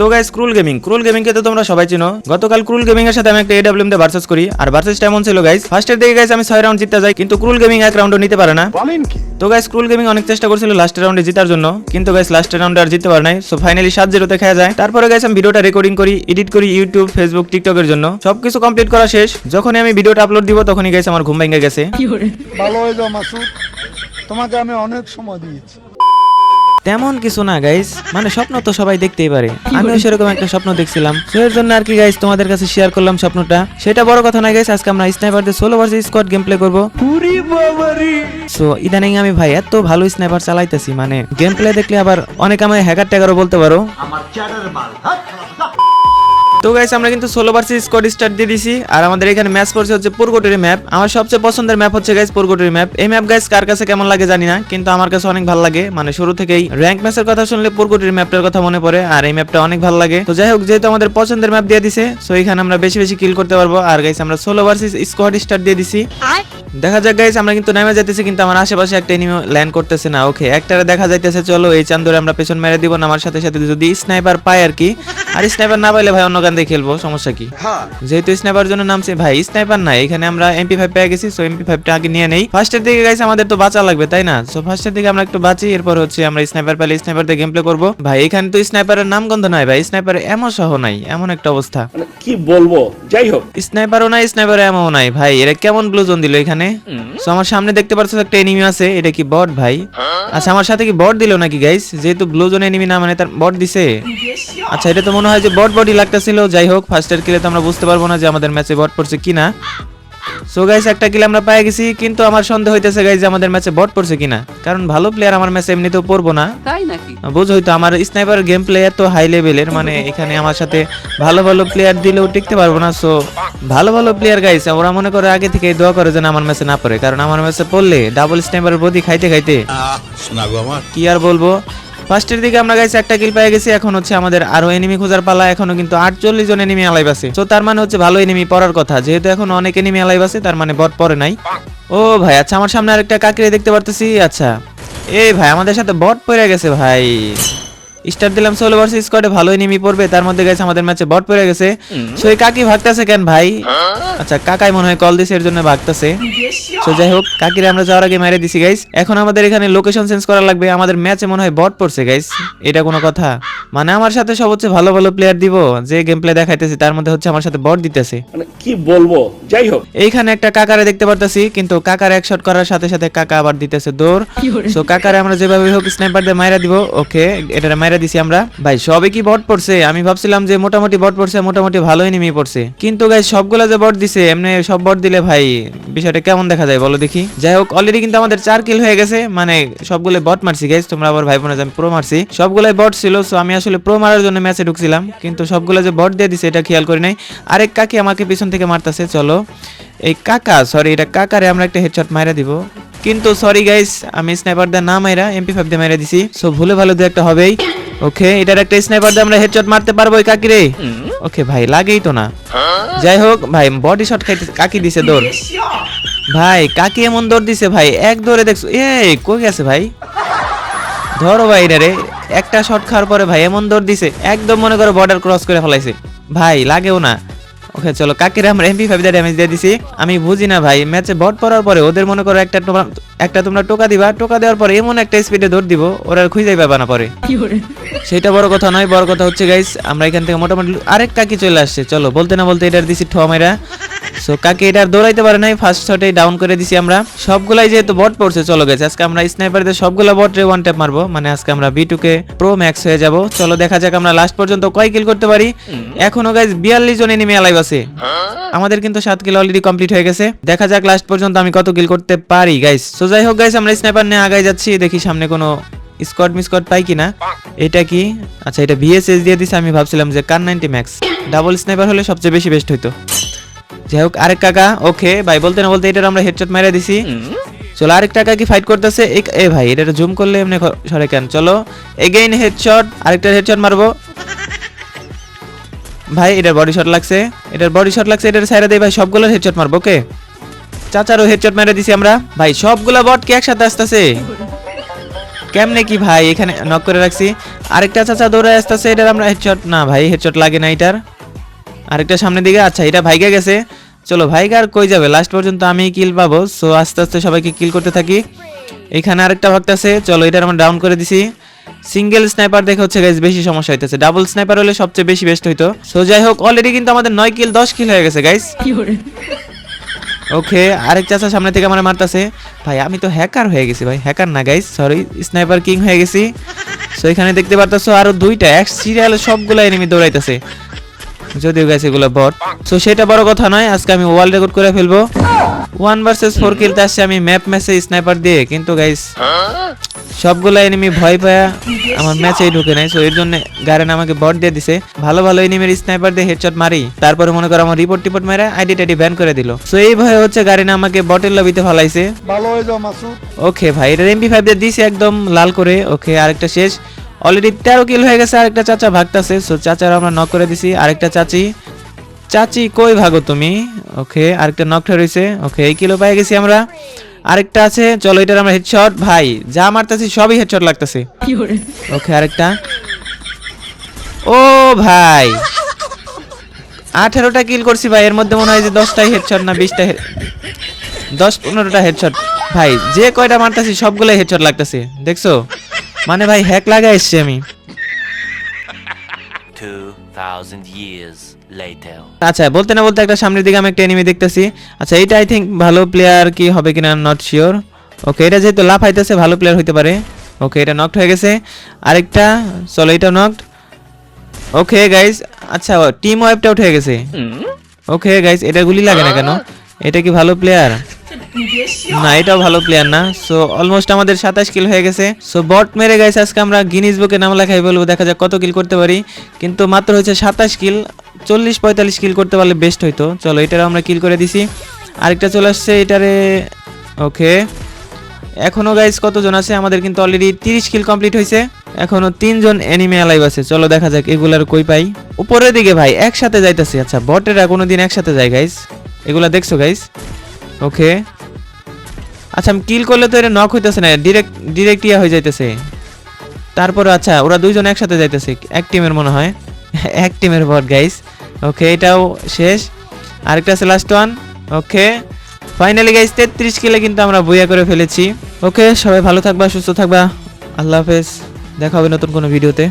তো guys Krul Gaming Krul Gaming কে তো তোমরা সবাই চিনো। গতকাল ক্রুল গেমিং এর সাথে আমি একটা এডব্লিউএম তে ভার্সেস করি আর ভার্সেসটা এমন ছিল গাইস ফার্স্টের দিকে গাইস আমি 6 রাউন্ড জিততে যাই কিন্তু ক্রুল গেমিং এক রাউন্ডও নিতে পারে না। তো গাইস ক্রুল গেমিং অনেক চেষ্টা করছিল লাস্টের রাউন্ডে জেতার জন্য কিন্তু গাইস লাস্টের রাউন্ডে আর জিততে পারে নাই। সো ফাইনালি 7-0 তে খেলা যায়। তারপরে গাইস আমি ভিডিওটা রেকর্ডিং করি এডিট করি ইউটিউব ফেসবুক টিকটক এর জন্য। সবকিছু কমপ্লিট করা শেষ। যখনই আমি ভিডিওটা আপলোড দিব তখনই গাইস আমার ঘুম ভেঙে গেছে। ভালো হয়ে যাও মাসুদ। তোমাকে আমি অনেক সময় দিয়েছি। তেমন কিছু না গাইস মানে স্বপ্ন তো সবাই দেখতেই পারে। আমিও সেরকম একটা স্বপ্ন দেখছিলাম। তো এর জন্য আর কি গাইস তোমাদের কাছে শেয়ার করলাম স্বপ্নটা। সেটা বড় কথা না গাইস আজকে আমরা স্নাইপারদের solo versus squad game play করব সো ইদানিং আমি ভাই এত ভালো স্নাইপার চালাইতেছি মানে গেম প্লে দেখলে আবার অনেক আমায় হ্যাকার ট্যাগারও বলতে পারো। তো গাইস আমরা কিন্তু ষোলো ভার্সেস স্কোয়াড স্টার্ট দিয়ে দিছি। আর আমাদের এখানে ম্যাচ পড়ছে হচ্ছে পুরগোটের ম্যাপ আমার সবচেয়ে পছন্দের ম্যাপ হচ্ছে গাইস পুরগোটের ম্যাপ এই ম্যাপ গাইস কার কাছে কেমন লাগে জানি না কিন্তু আমার কাছে অনেক ভালো লাগে। মানে শুরু থেকেই র্যাঙ্ক ম্যাচের কথা শুনলে পুরগোটের ম্যাপটার কথা মনে পড়ে আর এই ম্যাপটা অনেক ভালো লাগে। তো যাই হোক যেহেতু আমাদের পছন্দের ম্যাপ দিয়ে দিছে সো এখানে আমরা বেশি বেশি কিল করতে পারব। আর গাইস আমরা ষোলো ভার্সেস স্কোয়াড স্টার্ট দিয়ে দিছি। দেখা যাক গাইস আমরা কিন্তু নেমে যাইতেছি কিন্তু আমার আশেপাশে একটা এনিমি ল্যান্ড করতেছে না। ওকে একটারে দেখা যাইতেছে চলো এই চান্দরে আমরা পেছন মেরে দিব না আমার সাথে সাথে যদি স্নাইপার পাই আর কি। আর স্নাইপার না পাইলে ভাই অন্য গান দিয়ে খেলব সমস্যা কি? যেহেতু স্নাইপার জন্য নামছে ভাই স্নাইপার না এখানে আমরা এমপি ফাইভ পেয়ে গেছি সো এমপি ফাইভটা আগে নিয়ে নেই। ফার্স্টের দিকে গাইস আমাদের তো বাঁচা লাগবে তাই না? সো ফার্স্টের দিকে আমরা একটু বাঁচি এরপর হচ্ছে আমরা স্নাইপার পেলে স্নাইপার দিয়ে গেম প্লে করব। ভাই এখানে তো স্নাইপারের নাম গন্ধ নাই ভাই স্নাইপার এমন সহ নাই এমন একটা অবস্থা। মানে কি বলব? যাই হোক। স্নাইপারও নাই স্নাইপার এমন নাই ভাই এরা কেমন ব্লু জোন দিল এখানে? সো আমার সামনে দেখতে পাচ্ছ একটা এনিমি আছে এটা কি বট ভাই? আচ্ছা আমার সাথে কি বট দিল নাকি গাইস যেহেতু ব্লু জোন এনিমি না মানে তার বট দিছে। আচ্ছা এটা তো মনে হয় যে বট বডি লাগতেছিল যাই হোক ফার্স্টের কিলে তো আমরা বুঝতে পারব না যে আমাদের ম্যাচে বট পড়ছে কিনা। সো গাইস একটা কিল আমরা পেয়ে গেছি কিন্তু আমার সন্দেহ হইতেছে গাইস যে আমাদের ম্যাচে বট পড়ছে কিনা। কারণ ভালো প্লেয়ার আমার ম্যাচে এমনিতেও পড়ব না। তাই নাকি? বুঝ হয়তো আমার স্নাইপার গেম প্লে এত হাই লেভেলের মানে এখানে আমার সাথে ভালো ভালো প্লেয়ার দিলেও টিকতে পারব না। সো ভালো ভালো প্লেয়ার গাইছে ওরা মনে করে আগে থেকে দোয়া করে যেন আমার ম্যাচে না পড়ে। কারণ আমার ম্যাচে পড়লে ডাবল স্নাইপারের বডি খাইতে খাইতে শোনাগো আমার? কি আর বলব? ফার্স্টের দিকে আমরা গাইছি একটা কিল পেয়ে গেছি। এখন হচ্ছে আমাদের আরও এনিমি খোঁজার পালা। এখনও কিন্তু আটচল্লিশ জন এনিমি আলাইভ আছে। তো তার মানে হচ্ছে ভালো এনিমি পড়ার কথা। যেহেতু এখন অনেক এনিমি আলাইভ আছে, তার মানে বট পড়ে নাই। ও ভাই আচ্ছা আমার সামনে আরেকটা কাকরে দেখতে পারতেছি। আচ্ছা। এই ভাই, আমাদের সাথে বট পড়ে গেছে ভাই। স্টার দিলাম সোলো ভার্সেস স্কোয়াডে ভালো এনিমি পড়বে। তার মধ্যে গেছে আমাদের ম্যাচে বট পড়ে গেছে। সো এই কাকি ভাগতাছে কেন ভাই? আচ্ছা কাকাই মনে হয় কল দিছে এর জন্য ভাগতাছে। সো যাই হোক কাকিরে আমরা যাওয়ার আগে মেরে দিছি গাইস এখন আমাদের এখানে লোকেশন চেঞ্জ করা লাগবে। আমাদের ম্যাচে মনে হয় বট পড়ছে গাইস এটা কোনো কথা। মানে আমার সাথে সব হচ্ছে ভালো ভালো প্লেয়ার দিব যে গেম প্লে দেখাইতেছে তার মধ্যে হচ্ছে আমার সাথে বট দিতেছে। মানে কি বলব? যাই হোক। এইখানে একটা কাকারে দেখতে পারতাছি কিন্তু কাকার এক শট করার সাথে সাথে কাকা আবার দিতেছে দৌড়। সো কাকারে আমরা যেভাবে হোক স্নাইপার দিয়ে মাইরা দিব ওকে এটা মাইরা দিছি আমরা। ভাই, সবে কি বট পড়ছে? আমি ভাবছিলাম যে মোটামুটি বট পড়ছে, মোটামুটি ভালোই নেমে পড়ছে। কিন্তু গাই সবগুলা যে বট দিছে, এমনি সব বট দিলে ভাই, বিষয়টা কেমন দেখা যায় বলো দেখি। যাই হোক অলরেডি কিন্তু আমাদের চার কিল হয়ে গেছে। মানে সবগুলো বট মারছি গাইস তোমরা আবার ভাই বোনা আমি প্রো মারছি। সবগুলাই বট ছিল সো আমি আসলে প্রো মারার জন্য ম্যাচে ঢুকছিলাম। কিন্তু সবগুলো যে বট দিয়ে দিছে, এটা খেয়াল করি নাই। আরেক কাকি আমাকে পিছন থেকে মারতাছে, চলো। এই কাকা সরি এটা কাকারে আমরা একটা হেডশট মাইরা দিব। কিন্তু সরি গাইস আমি স্নাইপার দা না মাইরা এমপি ফাইভ দিয়ে মাইরা দিছি। সো ভুলে ভালো দু একটা হবেই। ওকে এটার একটা স্নাইপার দিয়ে আমরা হেডশট মারতে পারব ওই কাকিরে। ওকে ভাই লাগেই তো না। যাই হোক ভাই বডি শট খাইতে কাকি দিছে দৌড়। ভাই কাকি এমন দৌড় দিছে ভাই এক দৌড়ে দেখছ। এই কই গেছে ভাই? ধরো ভাই এটা রে একটা শট খাওয়ার পরে ভাই এমন দৌড় দিছে একদম মনে করে বর্ডার ক্রস করে ফলাইছে। ভাই লাগেও না। ওকে চলো কাকিরে আমরা এমপি ফাইভ ড্যামেজ দিয়ে দিছি। আমি বুঝি না ভাই ম্যাচে বট পড়ার পরে ওদের মনে করো একটা একটা তোমরা টোকা দিবা টোকা দেওয়ার পরে এমন একটা স্পিডে দৌড় দিব ওরা খুঁজে যাই পাবা না পরে। সেটা বড় কথা নয় বড় কথা হচ্ছে গাইস আমরা এখান থেকে মোটামুটি আরেক কাকি চলে আসছে। চলো বলতে না বলতে এটার দিছি ঠোয়া মেরা সো কাকি এটার দৌড়াইতে পারে নাই ফার্স্ট শটে ডাউন করে দিছি আমরা। সবগুলাই যেহেতু বট পড়ছে চলো গেছে আজকে আমরা স্নাইপারদের সবগুলা বট রে ওয়ান ট্যাপ মারবো। মানে আজকে আমরা বি কে প্রো ম্যাক্স হয়ে যাব। চলো দেখা যাক আমরা লাস্ট পর্যন্ত কয় কিল করতে পারি। এখনও গাইস বিয়াল্লিশ জন এনিমি অ্যালাইভ আছে। আমাদের কিন্তু সাত কিল অলরেডি কমপ্লিট হয়ে গেছে। দেখা যাক লাস্ট পর্যন্ত আমি কত কিল করতে পারি গাইস সো যাই হোক গাইস আমরা স্নাইপার নিয়ে আগাই যাচ্ছি। দেখি সামনে কোনো স্কোয়াড মিসকোয়াড পাই কিনা। এটা কি? আচ্ছা এটা ভিএসএস দিয়ে দিছে। আমি ভাবছিলাম যে Kar ninety max double sniper হলে সবচেয়ে বেশি বেস্ট হইতো। যাই হোক আরেক কাকা ওকে ভাই বলতে না বলতে এটার আমরা হেডশট মেরে দিছি। চলো আরেক টাকা কি ফাইট করতেছে? এ ভাই এটা জুম করলে এমনি সরে কেন? চলো এগেইন হেডশট আরেকটা হেডশট মারবো। ভাই এটার বডি শট লাগছে। এটার বডি শট লাগছে এটার সাইডে দেই ভাই সবগুলো হেডশট মারবো ওকে? চাচারও হেডশট মেরে দিছি আমরা। ভাই সবগুলা বট কি একসাথে আসতেছে? কেমনে কি ভাই এখানে নক করে রাখছি। আরেকটা চাচা দৌড়ে আসতেছে এটার আমরা হেডশট না ভাই হেডশট লাগে না এটার। আরেকটা সামনের দিকে আচ্ছা এটা ভাইগা গেছে। চলো ভাইগা আর কই যাবে? লাস্ট পর্যন্ত আমি কিল পাবো। সো আস্তে আস্তে সবাইকে কিল করতে থাকি। এখানে আরেকটা ভাগতেছে চলো এটার আমরা ডাউন করে দিছি। সিঙ্গেল স্নাইপার দেখে হচ্ছে গাইজ বেশি সমস্যা হইতেছে। ডাবল স্নাইপার হলে সবচেয়ে বেশি বেস্ট হইতো। সো যাই হোক অলরেডি কিন্তু আমাদের নয় কিল দশ কিল হয়ে গেছে গাইজ ওকে আরেক চাচা সামনে থেকে আমার মারতাছে। ভাই আমি তো হ্যাকার হয়ে গেছি ভাই। হ্যাকার না গাইস সরি স্নাইপার কিং হয়ে গেছি। সো এখানে দেখতে পারতাছো আরও দুইটা। এক সিরিয়ালে সবগুলা এনিমি দৌড়াইতেছে। যদিও গাইস এগুলো বট সো সেটা বড় কথা নয় আজকে আমি ওয়ার্ল্ড রেকর্ড করে ফেলব। ওয়ান ভার্সেস ফোর খেলতে আসছে আমি ম্যাপ ম্যাচে স্নাইপার দিয়ে কিন্তু গাইস সবগুলা এনিমি ভয় পায়া আমার ম্যাচেই ঢুকে নাই। সো এর জন্য গারেন আমাকে বট দিয়ে দিছে। ভালো ভালো এনিমির স্নাইপার দিয়ে হেডশট মারি। তারপরে মনে করো আমার রিপোর্ট টিপোর্ট মেরে আইডি টাইডি ব্যান করে দিল। সো এই ভয়ে হচ্ছে গারেন আমাকে বটের লবিতে ফলাইছে। ভালো হয়ে যাও মাসুদ। ওকে ভাই এটা এমপি ফাইভ দিয়ে দিছে একদম লাল করে। ওকে আরেকটা শেষ। অলরেডি তেরো কিল হয়ে গেছে, আরেকটা চাচা ভাগতাছে সো চাচার আমরা নক করে দিছি। আরেকটা চাচি চাচি কই ভাগো তুমি? ওকে আরেকটা নক রয়েছে ওকে এই কিলো পেয়ে গেছি আমরা। আরেকটা আছে, চলো এটার আমরা হেডশট ভাই, যা মারতেছি, সবই হেডশট লাগতেছে। ওকে আরেকটা। ও ভাই, আঠেরোটা কিল করছি ভাই, এর মধ্যে মনে হয় যে দশটাই হেডশট না বিশটা দশ পনেরোটা হেডশট ভাই, যে কয়টা মারতেছি, সবগুলোই হেডশট লাগতেছে। দেখছ? মানে ভাই হ্যাক লাগা এসছি আমি। 2,000 years later. আচ্ছা বলতে না বলতে একটা সামনের দিকে আমি একটা এনিমি দেখতেছি। আচ্ছা এটা আই থিঙ্ক ভালো প্লেয়ার কি হবে কিনা নট শিওর ওকে এটা যেহেতু লাভ হাইতেছে ভালো প্লেয়ার হইতে পারে। ওকে এটা নকড হয়ে গেছে। আরেকটা চলো এটা নকড ওকে গাইস আচ্ছা টিম ওয়াইপটা উঠে গেছে। ওকে গাইস এটা গুলি লাগে না কেন? এটা কি ভালো প্লেয়ার না, এটাও ভালো প্লেয়ার না। সো অলমোস্ট আমাদের সাতাশ কিল হয়ে গেছে। সো বট মেরে গাইছে আজকে আমরা গিনিস বুকে নাম লেখাই বলব, দেখা যাক কত কিল করতে পারি। কিন্তু মাত্র হচ্ছে সাতাশ কিল চল্লিশ পঁয়তাল্লিশ কিল করতে পারলে বেস্ট হইতো। চলো, এটারও আমরা কিল করে দিছি। আরেকটা চলে আসছে, এটারে ওকে এখনও গাইস কতজন আছে? আমাদের কিন্তু অলরেডি তিরিশ কিল কমপ্লিট হয়েছে। এখনও তিনজন এনিমে অ্যালাইভ আছে। চলো, দেখা যাক এগুলার কই পাই। উপরের দিকে ভাই, একসাথে যাইতেছে। আচ্ছা বটেরা কোনোদিন একসাথে যায় গাইস এগুলা দেখছ গাইস ওকে আচ্ছা আমি কিল করলে তো এটা নক হইতেছে না ডিরেক্ট ডিরেক্ট ইয়া হয়ে যাইতেছে। তারপরে আচ্ছা ওরা দুইজন একসাথে যাইতেছে, এক টিমের মনে হয়। এক টিমের বট গাইস ওকে এটাও শেষ। আরেকটা আছে last one okay finally guys তেত্রিশ কিলে কিন্তু আমরা বইয়া করে ফেলেছি। ওকে সবাই ভালো থাকবা, সুস্থ থাকবা। আল্লাহ হাফেজ। দেখা হবে নতুন কোনো ভিডিওতে